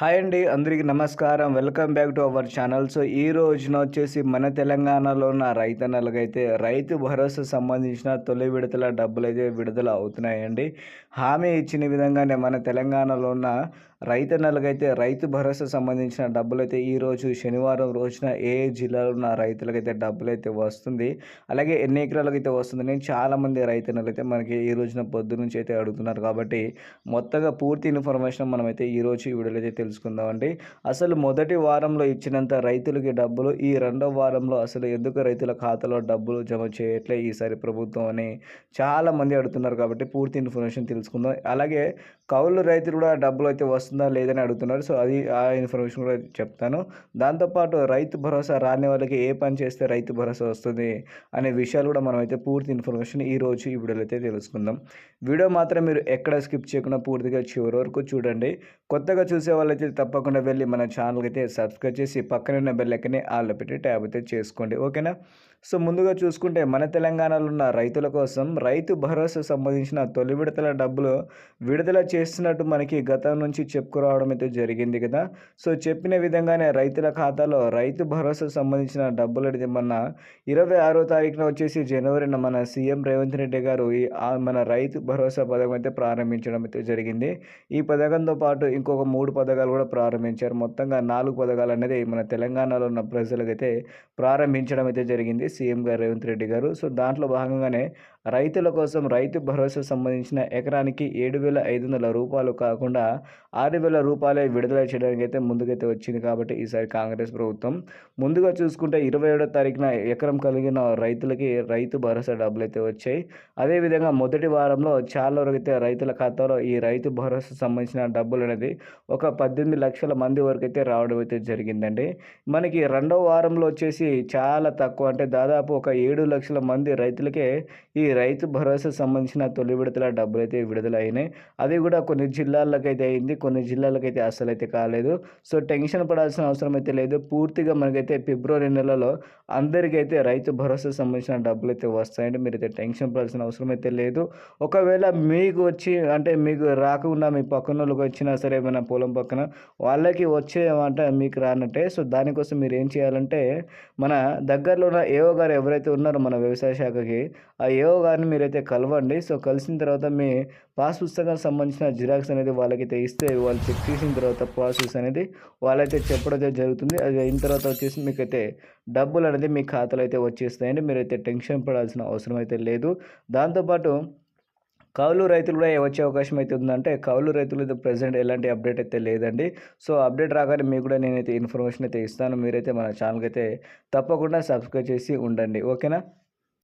Hi అండి అందరికీ నమస్కారం. Welcome back to our channel. So ఈ రోజున వచ్చేసి మన తెలంగాణలో ఉన్న రైతన్నలకైతే రైతు భరోసా సంబంధించిన తొలి విడతల డబ్బులు అయితే విడుదల అవుతున్నాయండి. హామీ ఇచ్చిన విధంగానే మన తెలంగాణలో ఉన్న రైతన్నలకైతే రైతు భరోసా సంబంధించిన డబ్బులు అయితే ఈరోజు శనివారం రోజున ఏ జిల్లాలో ఉన్న రైతులకైతే డబ్బులు అయితే వస్తుంది. అలాగే ఎన్ని ఎకరాలకు అయితే వస్తుందని చాలామంది రైతన్నలు అయితే మనకి ఈ రోజున పొద్దు నుంచి అయితే అడుగుతున్నారు. కాబట్టి మొత్తంగా పూర్తి ఇన్ఫర్మేషన్ మనమైతే ఈరోజు ఈ వీడియోలో అయితే తెలుసుకుందామండి. అసలు మొదటి వారంలో ఇచ్చినంత రైతులకి డబ్బులు ఈ రెండో వారంలో అసలు ఎందుకు రైతుల ఖాతాలో డబ్బులు జమ చేయట్లే ఈసారి ప్రభుత్వం అని చాలామంది అడుగుతున్నారు కాబట్టి పూర్తి ఇన్ఫర్మేషన్ తెలుసుకుందాం. అలాగే కౌలు రైతులు కూడా డబ్బులు అయితే వస్తుందా లేదని అడుగుతున్నారు. సో అది ఆ ఇన్ఫర్మేషన్ కూడా చెప్తాను. దాంతోపాటు రైతు భరోసా రాని వాళ్ళకి ఏ పని చేస్తే రైతు భరోసా వస్తుంది అనే విషయాలు కూడా మనం అయితే పూర్తి ఇన్ఫర్మేషన్ ఈ రోజు ఈ వీడియోలో అయితే తెలుసుకుందాం. వీడియో మాత్రం మీరు ఎక్కడ స్కిప్ చేయకుండా పూర్తిగా చివరి వరకు చూడండి. కొత్తగా చూసే వాళ్ళైతే తప్పకుండా వెళ్ళి మన ఛానల్కి అయితే సబ్స్క్రైబ్ చేసి పక్కనున్న బెల్లెక్కని ఆళ్ళు పెట్టి ట్యాబ్ అయితే చేసుకోండి. ఓకేనా? సో ముందుగా చూసుకుంటే మన తెలంగాణలో ఉన్న రైతుల కోసం రైతు భరోసా సంబంధించిన తొలి విడతల డబ్బులు విడుదల చేస్తున్నట్టు మనకి గతం నుంచి చెప్పుకురావడం అయితే జరిగింది కదా. సో చెప్పిన విధంగానే రైతుల ఖాతాలో రైతు భరోసా సంబంధించిన డబ్బులు అయితే మన ఇరవై ఆరో తారీఖున వచ్చేసి జనవరిన మన సీఎం రేవంత్ రెడ్డి గారు ఈ మన రైతు భరోసా పథకం అయితే ప్రారంభించడం అయితే జరిగింది. ఈ పథకంతో పాటు ఇంకొక మూడు పథకాలు పథకాలు కూడా ప్రారంభించారు. మొత్తంగా నాలుగు పథకాలు అనేది మన తెలంగాణలో ఉన్న ప్రజలకైతే ప్రారంభించడం అయితే జరిగింది. సీఎం గారు రేవంత్ రెడ్డి గారు. సో దాంట్లో భాగంగానే రైతుల కోసం రైతు భరోసా సంబంధించిన ఎకరానికి ఏడు వేల ఐదు వందల రూపాయలు కాకుండా ఆరు వేల రూపాయలే విడుదల చేయడానికి అయితే ముందుకైతే వచ్చింది కాబట్టి ఈసారి కాంగ్రెస్ ప్రభుత్వం. ముందుగా చూసుకుంటే ఇరవై ఏడో తారీఖున ఎకరం కలిగిన రైతులకి రైతు భరోసా డబ్బులు అయితే వచ్చాయి అదేవిధంగా మొదటి వారంలో చాలా వరకు అయితే రైతుల ఖాతాలో ఈ రైతు భరోసా సంబంధించిన డబ్బులు అనేది ఒక పద్దెనిమిది లక్షల మంది వరకు అయితే రావడం అయితే జరిగిందండి. మనకి రెండో వారంలో వచ్చేసి చాలా తక్కువ అంటే దాదాపు ఒక ఏడు లక్షల మంది రైతులకే ఈ రైతు భరోసా సంబంధించిన తొలి విడతల డబ్బులు అయితే విడుదల అయినాయి అది కూడా కొన్ని జిల్లాలకైతే అయింది కొన్ని జిల్లాలకైతే అసలు అయితే కాలేదు. సో టెన్షన్ పడాల్సిన అవసరం అయితే లేదు. పూర్తిగా మనకైతే ఫిబ్రవరి నెలలో అందరికైతే రైతు భరోసా సంబంధించిన డబ్బులు అయితే వస్తాయండి మీరైతే టెన్షన్ పడాల్సిన అవసరం అయితే లేదు. ఒకవేళ మీకు వచ్చి అంటే మీకు రాకుండా మీ పక్కన వాళ్ళకి వచ్చినా సరే మన పొలం పక్కన వాళ్ళకి వచ్చే మీకు రానట్టే. సో దానికోసం మీరు ఏం చేయాలంటే మన దగ్గరలో ఉన్న ఏఓ గారు ఎవరైతే ఉన్నారో మన వ్యవసాయ శాఖకి ఆ ఏఓ గారిని మీరైతే కలవండి. సో కలిసిన తర్వాత మీ పాస్ పుస్తకానికి సంబంధించిన జిరాక్స్ అనేది వాళ్ళకైతే ఇస్తే వాళ్ళు చెక్ చేసిన తర్వాత ప్రాసెస్ అనేది వాళ్ళైతే చెప్పడం జరుగుతుంది. అది అయిన తర్వాత వచ్చేసి మీకైతే డబ్బులు అనేది మీ ఖాతాలో అయితే వచ్చేస్తాయండి. మీరైతే టెన్షన్ పడాల్సిన అవసరం అయితే లేదు. దాంతోపాటు కౌలు రైతులు కూడా వచ్చే అవకాశం అయితే ఉందంటే కౌలు రైతులు అయితే ప్రజెంట్ ఎలాంటి అప్డేట్ అయితే లేదండి. సో అప్డేట్ రాగానే మీకు కూడా నేనైతే ఇన్ఫర్మేషన్ అయితే ఇస్తాను. మీరైతే మన ఛానల్కి అయితే తప్పకుండా సబ్స్క్రైబ్ చేసి ఉండండి. ఓకేనా?